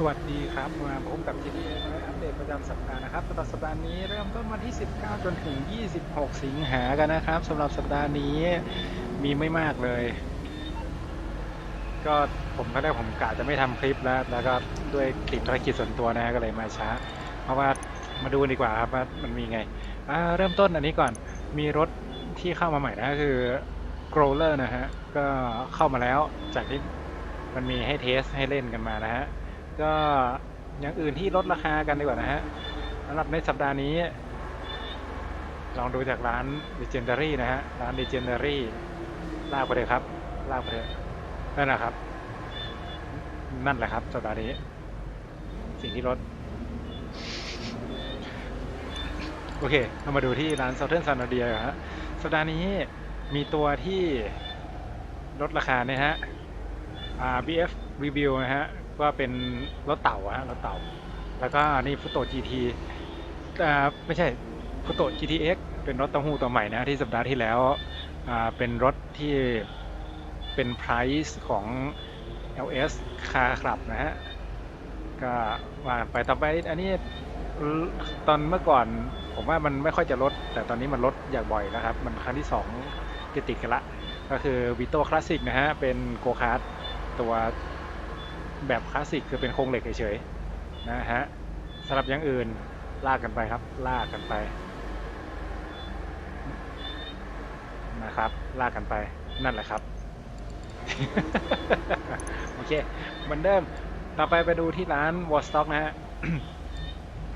สวัสดีครับ มาพบกับ GTA น้อยอัปเดตประจำสัปดาห์นะครับสำหรับสัปดาห์นี้เริ่มต้นวันที่ 19 จนถึง 26 สิงหากันนะครับสำหรับสัปดาห์นี้มีไม่มากเลย ก็ผมก็ได้ผมกะจะไม่ทำคลิปแล้ว แล้วก็ด้วยติดภารกิจส่วนตัวนะก็เลยมาช้า เพราะว่ามาดูดีกว่าครับว่ามันมีไงเริ่มต้นอันนี้ก่อนมีรถที่เข้ามาใหม่นะคือ Growler นะฮะก็เข้ามาแล้วจากที่มันมีให้เทสให้เล่นกันมานะฮะ ก็อย่างอื่นที่ลดราคากันดีกว่านะฮะสำหรับในสัปดาห์นี้ ลองดูจากร้าน Legendary นะฮะ ร้าน Legendary ลากไปเลยครับ ลากไปเลยนั่นนะครับ นั่นแหละครับ สัปดาห์นี้ สิ่งที่ลดโอเค เรามาดูที่ร้าน Southern s a n a d i a ฮะ สัปดาห์นี้มีตัวที่ลดราคาเนี่ยฮะ BF Review นะฮะ ก็เป็นรถเต่าฮะรถเต่า แล้วก็นี่ฟุโต GT อ่ไม่ใช่ฟุโต GTX เป็นรถเต้าหู้ตัวใหม่นะที่สัปดาห์ที่แล้วอ่าเป็นรถที่เป็น price ของ LS Car Club นะฮะ ก็ว่าไปต่อไปอันนี้ตอนเมื่อก่อนผมว่ามันไม่ค่อยจะลด แต่ตอนนี้มันลดอย่างบ่อยนะครับ มันครั้งที่2ติดติดกันละ ก็คือ Vito Classic นะฮะ เป็นโกคาร์ t ตัว แบบคลาสสิกคือเป็นโครงเหล็กเฉยๆนะฮะสำหรับอย่างอื่นลากกันไปครับ ลากกันไปนะครับ ลากกันไปนั่นแหละครับ โอเคเหมือนเดิมต่อไปไปดูที่ร้าน w a r s t o c k นะฮะ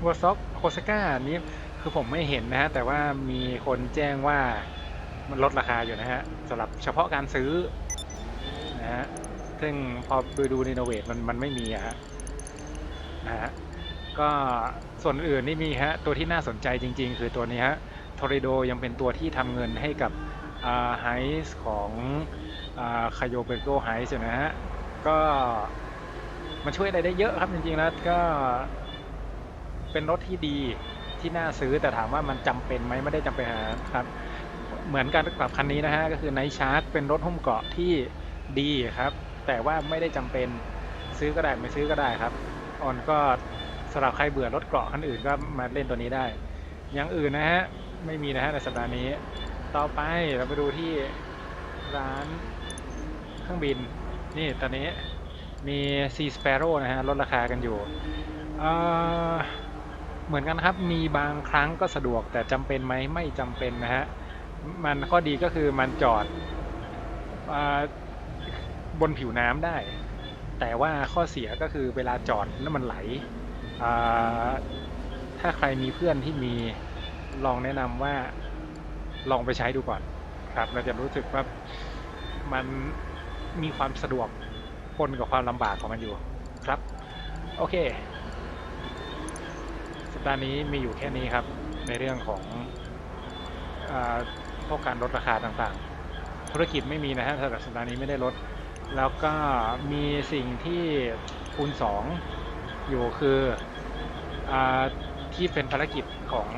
w a r s t o c k โคซาก้านี้คือผมไม่เห็นนะฮะ แต่ว่ามีคนแจ้งว่ามันลดราคาอยู่นะฮะสำหรับเฉพาะการซื้อนะฮะ ซึ่งพอดูดูในโนเวทมันมันไม่มีอะฮะนะฮะก็ส่วนอื่นนี่มีฮะตัวที่น่าสนใจจริง ๆ คือตัวนี้ฮะทอริโดยังเป็นตัวที่ทำเงินให้กับไฮส์ของคาโยเบโกไฮส์นะฮะก็มันช่วยอะไรได้เยอะครับจริงๆแล้วก็เป็นรถที่ดีที่น่าซื้อแต่ถามว่ามันจำเป็นไหมไม่ได้จำเป็นครับ เหมือนกันกับคันนี้นะฮะก็คือไนชาร์ k เป็นรถหุ้มเกาะที่ดีครับ แต่ว่าไม่ได้จำเป็นซื้อก็ได้ไม่ซื้อก็ได้ครับออนก็สำหรับใครเบื่อรถเกราะคันอื่นก็มาเล่นตัวนี้ได้ อย่างอื่นนะฮะ ไม่มีนะฮะในสัปดาห์นี้ ต่อไปเราไปดูที่ร้านเครื่องบิน นี่ตอนนี้มี C Sparrow นะฮะลดราคากันอยู่เออเหมือนกันครับ มีบางครั้งก็สะดวกแต่จำเป็นไหมไม่จำเป็นนะฮะ มันข้อดีก็คือมันจอดอา บนผิวน้ำได้ แต่ว่าข้อเสียก็คือเวลาจอดน้ำมันไหล ถ้าใครมีเพื่อนที่มีลองแนะนำว่าลองไปใช้ดูก่อนครับ เราจะรู้สึกว่ามันมีความสะดวกปนกับความลำบากของมันอยู่ครับ โอเค สัปดาห์นี้มีอยู่แค่นี้ครับ ในเรื่องของอพวกการลดราคาต่างๆ ธุรกิจไม่มีนะฮะสำหรับสัปดาห์นี้ไม่ได้ลด แล้วก็มีสิ่งที่คูณ2อยู่คืออที่เป็นภารกิจของ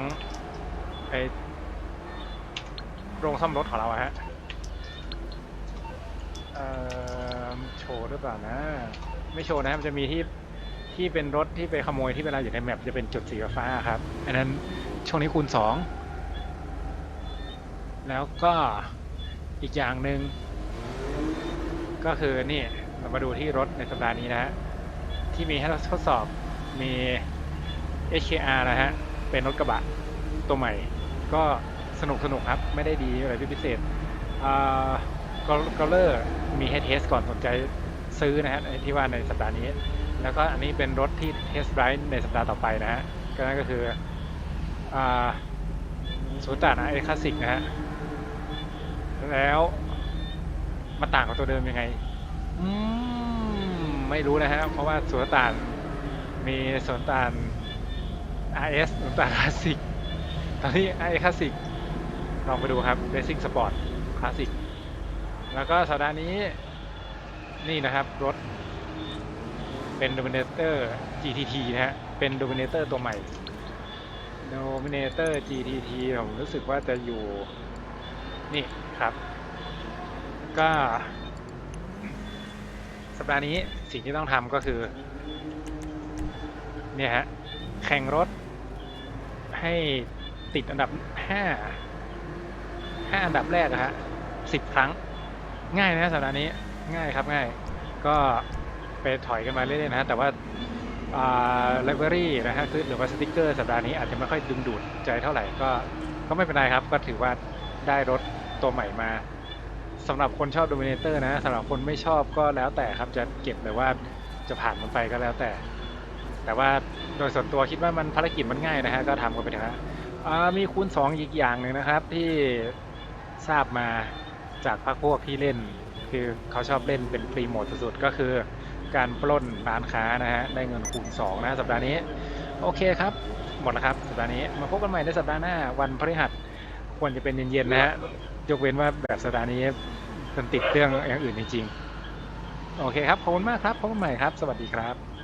ไอโรงซ่อมรถของเราฮะโชว์หรือเปล่านะ ไม่โชว์นะครับมันจะมีที่ที่เป็นรถที่ไปขโมยที่เวลาอยู่ในแมปจะเป็นจุดสีฟ้าครับ อันนั้นช่วงนี้คูณ2แล้วก็อีกอย่างหนึ่ง ก็คือนี่เรามาดูที่รถในสัปดาห์นี้นะฮะที่มีให้เราทดสอบมี HKR นะฮะ เป็นรถกระบะตัวใหม่ ก็สนุกสนุกครับ ไม่ได้ดีอะไรพิเศษอ่ากอลเลอร์มีให้เทสก่อนสนใจซื้อนะฮะที่ว่าในสัปดาห์นี้ แล้วก็อันนี้เป็นรถที่เทสไรด์ในสัปดาห์ต่อไปนะฮะ ก็นั่นก็คืออสูตานะไอคลาสสิกนะฮะ แล้ว มันต่างกับตัวเดิมยังไง อืม ไม่รู้นะฮะ เพราะว่าสวนต่านมีสวนต่าน RS สวนต่านคลาสสิก ตอนนี้ไอคลาสสิกลองไปดูครับ Racing Sport คลาสสิกแล้วก็สัปดาห์นี้นี่นะครับรถเป็น Dominator GTT นะฮะ เป็น Dominator ตัวใหม่ Dominator GTT ผมรู้สึกว่าจะอยู่ นี่ครับ ก็ สัปดาห์นี้สิ่งที่ต้องทำก็คือ เนี่ยฮะ แข่งรถ ให้ติดอันดับห้าห้าอันดับแรกอะฮะสิบครั้ง ง่ายนะสัปดาห์นี้ง่ายครับง่าย ก็ไปถอยกันมาเรื่อยๆนะฮะแต่ว่าอ่าไลบรารีนะฮะคือหรือว่าสติกเกอร์สัปดาห์นี้อาจจะไม่ค่อยดึงดูดใจเท่าไหร่ก็ก็ไม่เป็นไรครับ ก็ถือว่าได้รถตัวใหม่มา สำหรับคนชอบ Dominator นะสำหรับคนไม่ชอบก็แล้วแต่ครับจะเก็บหรือว่าจะผ่านมันไปก็แล้วแต่ แต่ว่าโดยส่วนตัวคิดว่ามันภารกิจมันง่ายนะฮะก็ทำกันไปเถอะฮะอ่ามีคูณ2อีกอย่างหนึ่งนะครับ ที่ทราบมาจากพักพวกที่เล่น คือเขาชอบเล่นเป็นฟรีโหมดสุดๆก็คือการปล้นร้านค้านะฮะได้เงินคูณ2นะสัปดาห์นี้ โอเคครับ หมดแล้วครับสัปดาห์นี้มาพบกันใหม่ในสัปดาห์หน้าวันพฤหัส ควรจะเป็นเย็นๆนะฮะยกเว้นว่าแบบสัปดาห์นี้มันติดเรื่องอย่างอื่นจริงๆโอเคครับขอบคุณมากครับพบกันใหม่ครับ สวัสดีครับ